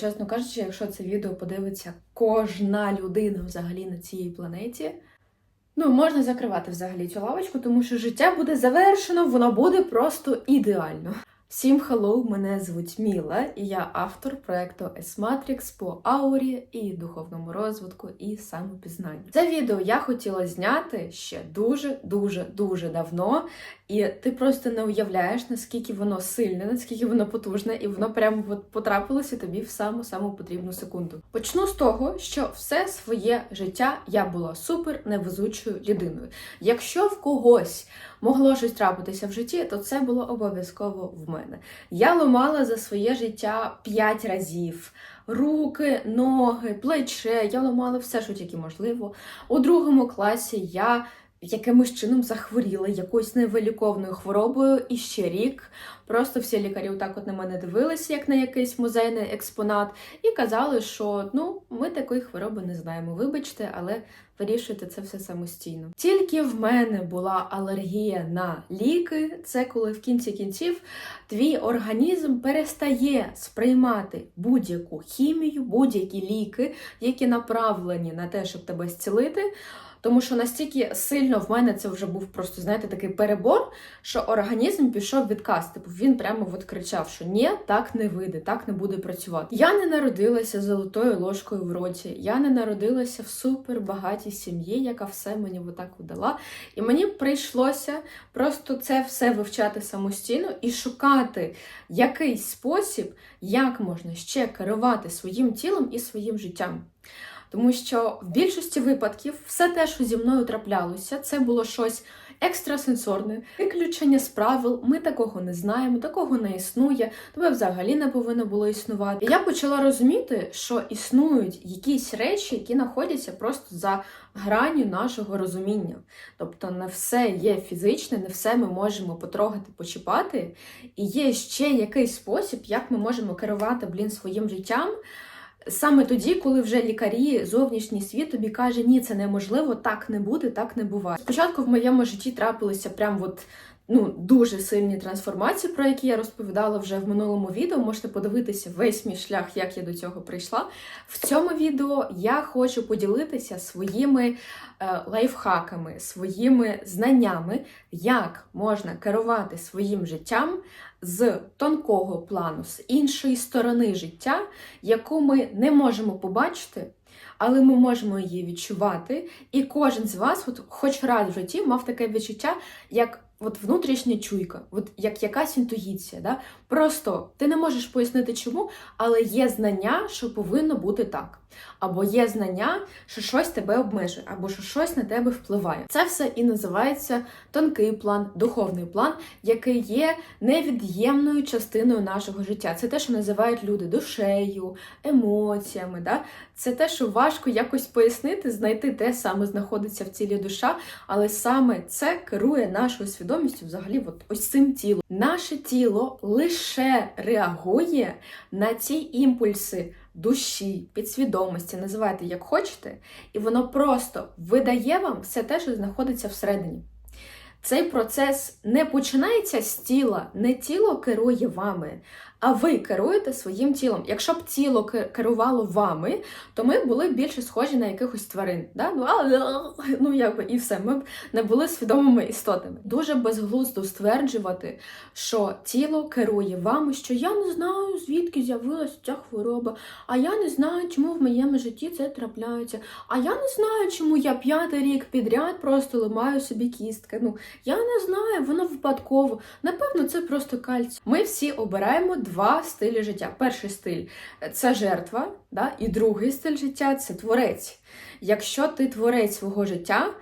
чесно кажучи, якщо це відео подивиться кожна людина взагалі на цій планеті. Ну, можна закривати взагалі цю лавочку, тому що життя буде завершено, воно буде просто ідеально. Всім хеллоу, мене звуть Міла, і я автор проекту S-Matrix по аурі і духовному розвитку і самопізнанню. Це відео я хотіла зняти ще дуже, дуже, дуже давно, і ти просто не уявляєш, наскільки воно сильне, наскільки воно потужне, і воно прямо от потрапилося тобі в саму саму потрібну секунду. Почну з того, що все своє життя я була супер невезучою людиною. Якщо в когось могло щось трапитися в житті, то це було обов'язково в мене. Я ламала за своє життя п'ять разів. Руки, ноги, плече, я ламала все, що тільки можливо. У другому класі я якимось чином захворіла якоюсь невиліковною хворобою і ще рік. Просто всі лікарі так от на мене дивилися, як на якийсь музейний експонат, і казали, що ну ми такої хвороби не знаємо. Вибачте, але вирішуйте це все самостійно. Тільки в мене була алергія на ліки. Це коли в кінці кінців твій організм перестає сприймати будь-яку хімію, будь-які ліки, які направлені на те, щоб тебе зцілити. Тому що настільки сильно в мене це вже був просто, знаєте, такий перебор, що організм пішов відказ. Типу він прямо от кричав, що ні, так не вийде, так не буде працювати. Я не народилася золотою ложкою в роті. Я не народилася в супербагатій сім'ї, яка все мені отак видала. І мені прийшлося просто це все вивчати самостійно і шукати якийсь спосіб, як можна ще керувати своїм тілом і своїм життям. Тому що в більшості випадків все те, що зі мною траплялося, це було щось екстрасенсорне, виключення з правил. Ми такого не знаємо, такого не існує, тебе взагалі не повинно було існувати. І я почала розуміти, що існують якісь речі, які знаходяться просто за гранню нашого розуміння. Тобто, не все є фізичне, не все ми можемо потрогати, почіпати, і є ще якийсь спосіб, як ми можемо керувати блін своїм життям. Саме тоді, коли вже лікарі, зовнішній світ тобі каже, ні, це неможливо, так не буде, так не буває. Спочатку в моєму житті трапилися прям от. Ну, дуже сильні трансформації, про які я розповідала вже в минулому відео. Можете подивитися весь мій шлях, як я до цього прийшла. В цьому відео я хочу поділитися своїми е, лайфхаками, своїми знаннями, як можна керувати своїм життям з тонкого плану, з іншої сторони життя, яку ми не можемо побачити. Але ми можемо її відчувати, і кожен з вас, от хоч раз в житті, мав таке відчуття, як от внутрішня чуйка, от як якась інтуїція. Да? Просто ти не можеш пояснити чому, але є знання, що повинно бути так. Або є знання, що щось тебе обмежує, або що щось на тебе впливає. Це все і називається тонкий план, духовний план, який є невід'ємною частиною нашого життя. Це те, що називають люди душею, емоціями. Да? Це те, що важко якось пояснити, знайти те саме знаходиться в тілі душа, але саме це керує нашою свідомістю, взагалі, от ось цим тілом. Наше тіло лише реагує на ці імпульси душі, підсвідомості, називайте як хочете, і воно просто видає вам все те, що знаходиться всередині. Цей процес не починається з тіла, не тіло керує вами, а ви керуєте своїм тілом. Якщо б тіло керувало вами, то ми були б більше схожі на якихось тварин. Да? Ну, ну якби і все, ми б не були свідомими істотами. Дуже безглуздо стверджувати, що тіло керує вами, що я не знаю, звідки з'явилася ця хвороба, а я не знаю, чому в моєму житті це трапляється. А я не знаю, чому я п'ятий рік підряд просто ламаю собі кістки. Ну, я не знаю, воно випадково. Напевно, це просто кальцій. Ми всі обираємо два стилі життя. Перший стиль це жертва, да? і другий стиль життя це творець. Якщо ти творець свого життя,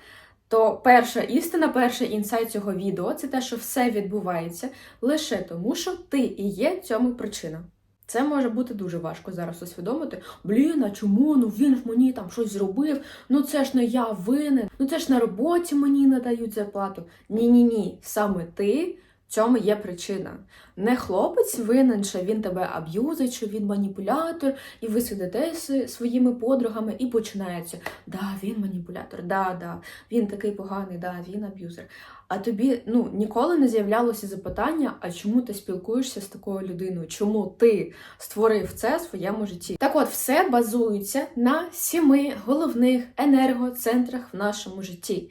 то перша істина, перший інсайт цього відео це те, що все відбувається лише тому, що ти і є цьому причина. Це може бути дуже важко зараз усвідомити. Блін, а чому? Ну він ж мені там щось зробив, ну це ж не я винен, ну це ж на роботі мені не дають зарплату. Ні-ні ні, саме ти В цьому є причина. Не хлопець винен, що він тебе аб'юзить, що він маніпулятор, і ви сидите з своїми подругами і починається: да, він маніпулятор, да, да, він такий поганий, да, він аб'юзер. А тобі ну ніколи не з'являлося запитання, а чому ти спілкуєшся з такою людиною? Чому ти створив це в своєму житті? Так от, все базується на сіми головних енергоцентрах в нашому житті.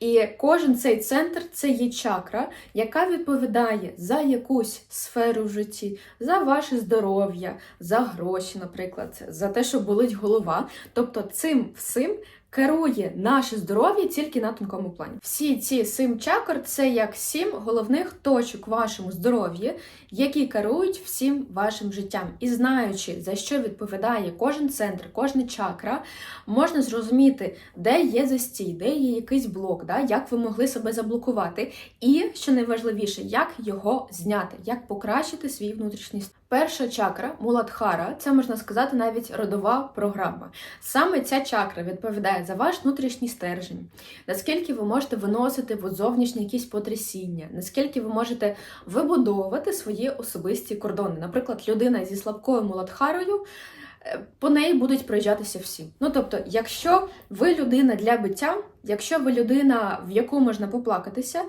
І кожен цей центр це є чакра, яка відповідає за якусь сферу в житті, за ваше здоров'я, за гроші, наприклад, за те, що болить голова. Тобто цим всім керує наше здоров'я тільки на тонкому плані. Всі ці сім чакр це як сім головних точок вашому здоров'ї, які керують всім вашим життям. І знаючи, за що відповідає кожен центр, кожна чакра, можна зрозуміти, де є застій, де є якийсь блок, да, як ви могли себе заблокувати, і що найважливіше, як його зняти, як покращити свій внутрішній стан. Перша чакра Муладхара, це можна сказати навіть родова програма. Саме ця чакра відповідає за ваш внутрішній стержень, наскільки ви можете виносити в зовнішні якісь потрясіння, наскільки ви можете вибудовувати свої особисті кордони. Наприклад, людина зі слабкою Муладхарою. По неї будуть проїжджатися всі. Ну тобто, якщо ви людина для биття, якщо ви людина, в яку можна поплакатися,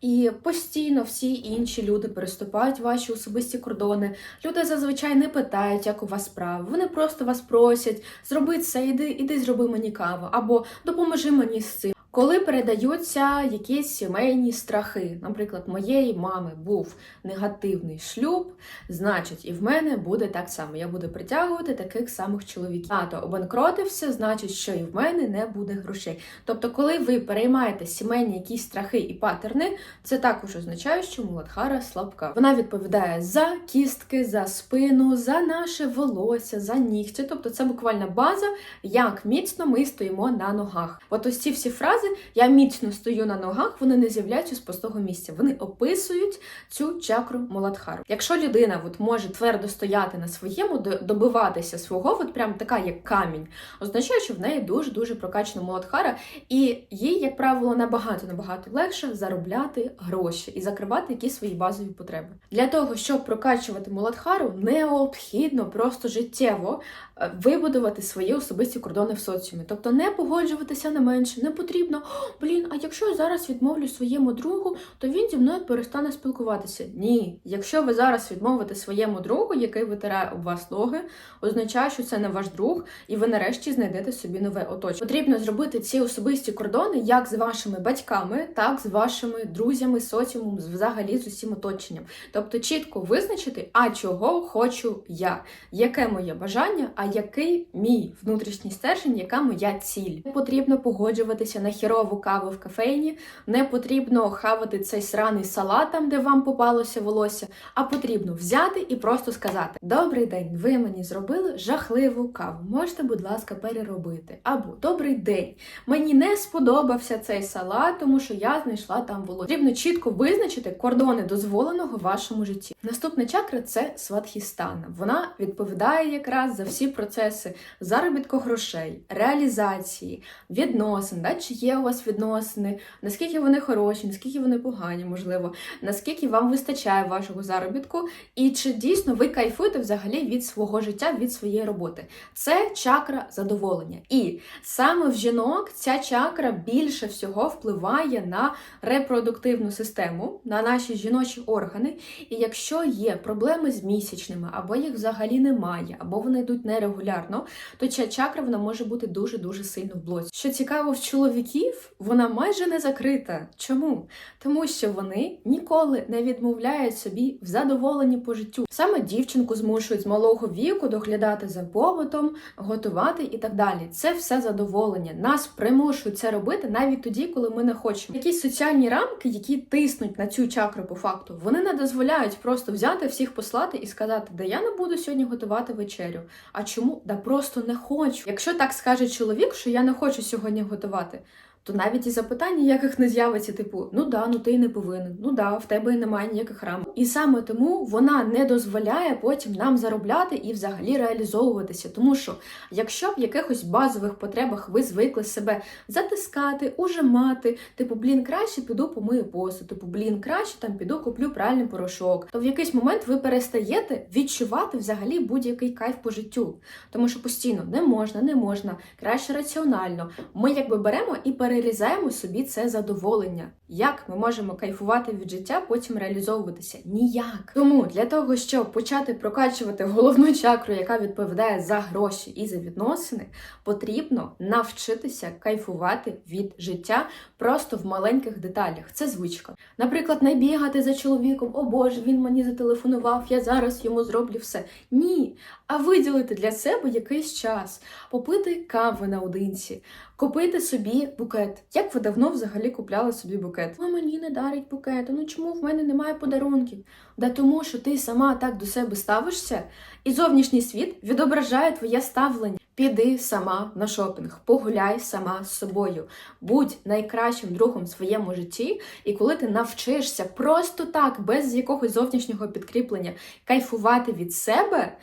і постійно всі інші люди переступають ваші особисті кордони. Люди зазвичай не питають, як у вас справи. Вони просто вас просять зроби це, іди, іди зроби мені каву, або допоможи мені з цим. Коли передаються якісь сімейні страхи, наприклад, моєї мами був негативний шлюб, значить, і в мене буде так само. Я буду притягувати таких самих чоловіків. Тато обанкротився, значить, що і в мене не буде грошей. Тобто, коли ви переймаєте сімейні якісь страхи і паттерни, це також означає, що Муладхара слабка. Вона відповідає за кістки, за спину, за наше волосся, за нігті. Тобто, це буквально база, як міцно ми стоїмо на ногах. От ось ці всі фрази я міцно стою на ногах, вони не з'являються з пустого місця. Вони описують цю чакру Муладхару. Якщо людина от може твердо стояти на своєму, добиватися свого, от прям така, як камінь, означає, що в неї дуже дуже прокачана Муладхара, і їй, як правило, набагато набагато легше заробляти гроші і закривати якісь свої базові потреби. Для того, щоб прокачувати Муладхару, необхідно просто життєво е, вибудувати свої особисті кордони в соціумі. Тобто не погоджуватися на менше, не потрібно. «О, Блін, а якщо я зараз відмовлю своєму другу, то він зі мною перестане спілкуватися. Ні, якщо ви зараз відмовите своєму другу, який витирає об вас ноги, означає, що це не ваш друг, і ви нарешті знайдете собі нове оточення. Потрібно зробити ці особисті кордони як з вашими батьками, так з вашими друзями, соціумом, взагалі з усім оточенням. Тобто чітко визначити, а чого хочу я, яке моє бажання, а який мій внутрішній стержень, яка моя ціль. Потрібно погоджуватися на хірову каву в кафейні, не потрібно хавати цей сраний салат там, де вам попалося волосся, а потрібно взяти і просто сказати: Добрий день, ви мені зробили жахливу каву. Можете, будь ласка, переробити. Або добрий день. Мені не сподобався цей салат, тому що я знайшла там волосся. Потрібно чітко визначити кордони дозволеного в вашому житті. Наступна чакра це сватхістана. Вона відповідає якраз за всі процеси заробітку грошей, реалізації, відносин, да, чи є у вас відносини, наскільки вони хороші, наскільки вони погані, можливо, наскільки вам вистачає вашого заробітку, і чи дійсно ви кайфуєте взагалі від свого життя, від своєї роботи. Це чакра задоволення. І саме в жінок ця чакра більше всього впливає на репродуктивну систему, на наші жіночі органи. І якщо є проблеми з місячними, або їх взагалі немає, або вони йдуть нерегулярно, то ця чакра вона може бути дуже дуже сильно в блоці. Що цікаво, в чоловіків вона майже не закрита. Чому? Тому що вони ніколи не відмовляють собі в задоволенні по життю. Саме дівчинку змушують з малого віку доглядати за побутом, готувати і так далі. Це все задоволення. Нас примушують це робити навіть тоді, коли ми не хочемо. Якісь соціальні рамки, які тиснуть на цю чакру по факту, вони не дозволяють просто взяти всіх послати і сказати, да я не буду сьогодні готувати вечерю. А чому? Да просто не хочу. Якщо так скаже чоловік, що я не хочу сьогодні готувати. То навіть і запитання, яких не з'явиться, типу, ну да, ну ти й не повинен, ну да, в тебе і немає ніяких рам. І саме тому вона не дозволяє потім нам заробляти і взагалі реалізовуватися. Тому що якщо в якихось базових потребах ви звикли себе затискати, ужимати, типу, блін, краще піду помию посуд, типу, блін, краще там піду куплю пральний порошок, то в якийсь момент ви перестаєте відчувати взагалі будь-який кайф по життю. Тому що постійно не можна, не можна, краще раціонально. Ми якби беремо і перерізаємо собі це задоволення. Як ми можемо кайфувати від життя, потім реалізовуватися? Ніяк. Тому для того, щоб почати прокачувати головну чакру, яка відповідає за гроші і за відносини, потрібно навчитися кайфувати від життя просто в маленьких деталях. Це звичка. Наприклад, не бігати за чоловіком, о Боже, він мені зателефонував, я зараз йому зроблю все. Ні. А виділити для себе якийсь час, попити кави наодинці, купити собі букет. Як ви давно взагалі купляли собі букет? А мені не дарить букету. Ну чому в мене немає подарунків? Да тому, що ти сама так до себе ставишся, і зовнішній світ відображає твоє ставлення. Піди сама на шопінг, погуляй сама з собою, будь найкращим другом в своєму житті, і коли ти навчишся просто так, без якогось зовнішнього підкріплення, кайфувати від себе.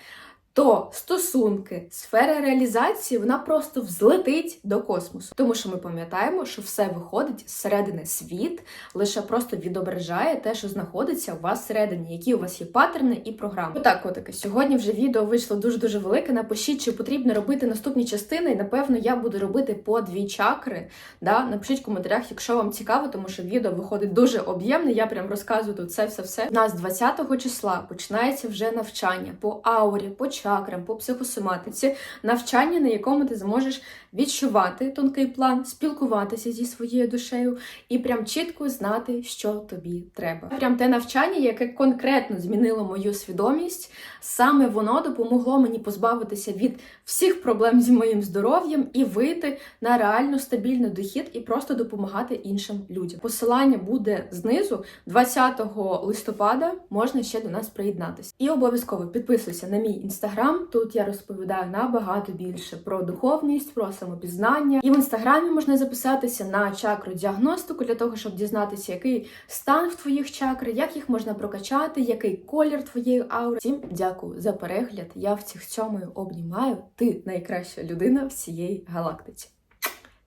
То стосунки, сфера реалізації, вона просто взлетить до космосу, тому що ми пам'ятаємо, що все виходить зсередини світ, лише просто відображає те, що знаходиться у вас всередині, які у вас є паттерни і програми. Отак, отаке. Сьогодні вже відео вийшло дуже дуже велике. Напишіть, чи потрібно робити наступні частини. І напевно я буду робити по дві чакри. Да? Напишіть в коментарях, якщо вам цікаво, тому що відео виходить дуже об'ємне. Я прям розказую тут це все все. У нас 20 числа починається вже навчання по аурі, по чакрам, по психосоматиці, навчання, на якому ти зможеш відчувати тонкий план, спілкуватися зі своєю душею і прям чітко знати, що тобі треба. Прям те навчання, яке конкретно змінило мою свідомість, саме воно допомогло мені позбавитися від всіх проблем зі моїм здоров'ям і вийти на реально стабільний дохід і просто допомагати іншим людям. Посилання буде знизу 20 листопада. Можна ще до нас приєднатися. І обов'язково підписуйся на мій інстаграм. Тут я розповідаю набагато більше про духовність, про самопізнання. І в інстаграмі можна записатися на чакру діагностику для того, щоб дізнатися, який стан в твоїх чакр, як їх можна прокачати, який колір твоєї аури. Всім дякую за перегляд. Я всіх цьомою обнімаю. Ти найкраща людина всієї галактиці.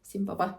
Всім па-па!